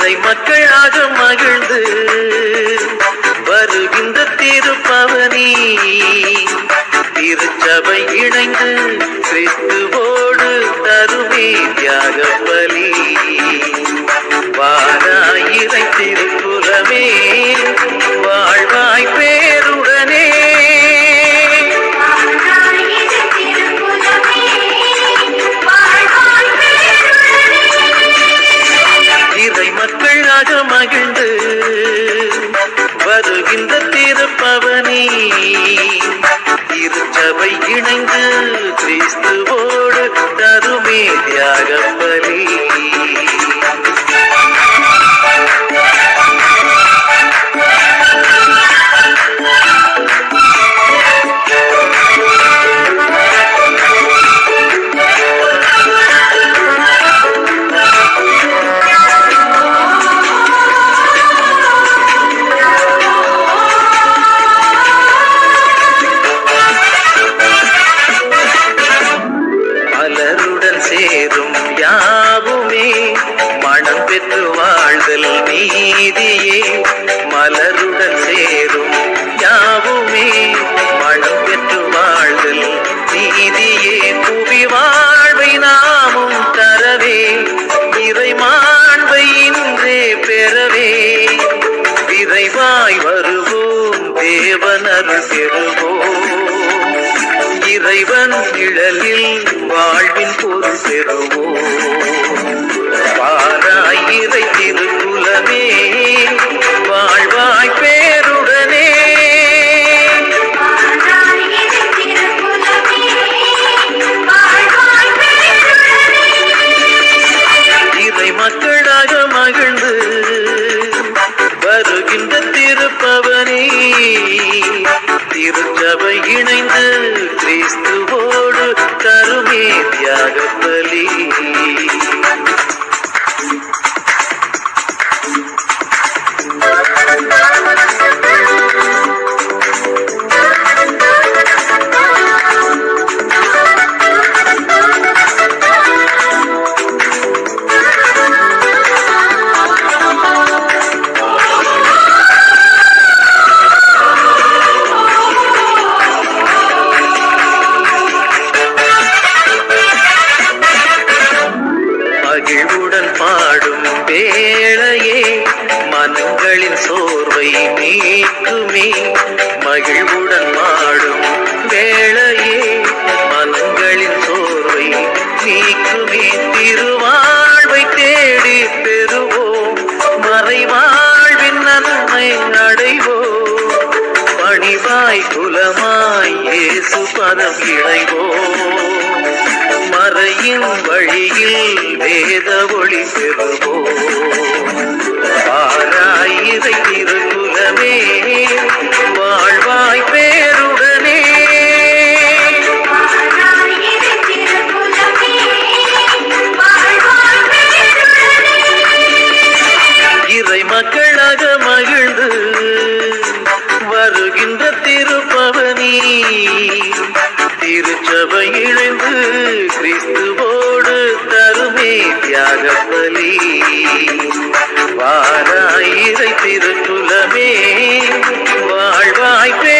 இறை மக்களாக மகிழ்ந்து வருகின்ற திருப்பவனி. திருச்சபை இணைந்து கிறிஸ்துவோடு தருமே தியாக பலி வாராயிரை திருப்புறமே. மகிழ்ந்து வருகின்ற திருப்பவனே. திருச்சபை இணைந்து கிறிஸ்துவோடு தருமே தியாக பலி நீதியே மலருடன் சேரும் யாவுமே மனம் பெற்று வாழ்தல் நீதியே புவி வாழ்வை நாமும் தரவே. இறை மாண்பை இன்றே பெறவே. விரைவாய் வருவோம் தேவனருள் பெறுவோம். இறைவன் நிழலில் வாழ்வின் பொருள் பெறுவோம். வேளையே மனங்களின் சோர்வை நீக்குமே மகிழ்வுடன் பாடும் வேளையே மனங்களின் சோர்வை நீக்குமே. திருவாழ்வை தேடி பெறுவோம் மறைவாழ்வின் நன்மை அடைவோம். பணிவாய் குலமாய் இயேசு பதம் இணைவோம். மறையின் வழியில் வேத ஒளி பெறுவோம். பாராயிரை திருக்குலமே வாழ்வாய் பேருடனே. இறை மக்களாக மகிழ்ந்து வருகின்ற திருப்பவனி. திருச்சபை இணைந்து கிறிஸ்துவோடு தருமே தியாக பலி வாராயிரை திருக்குலமே வாழ்வாய்ப்பே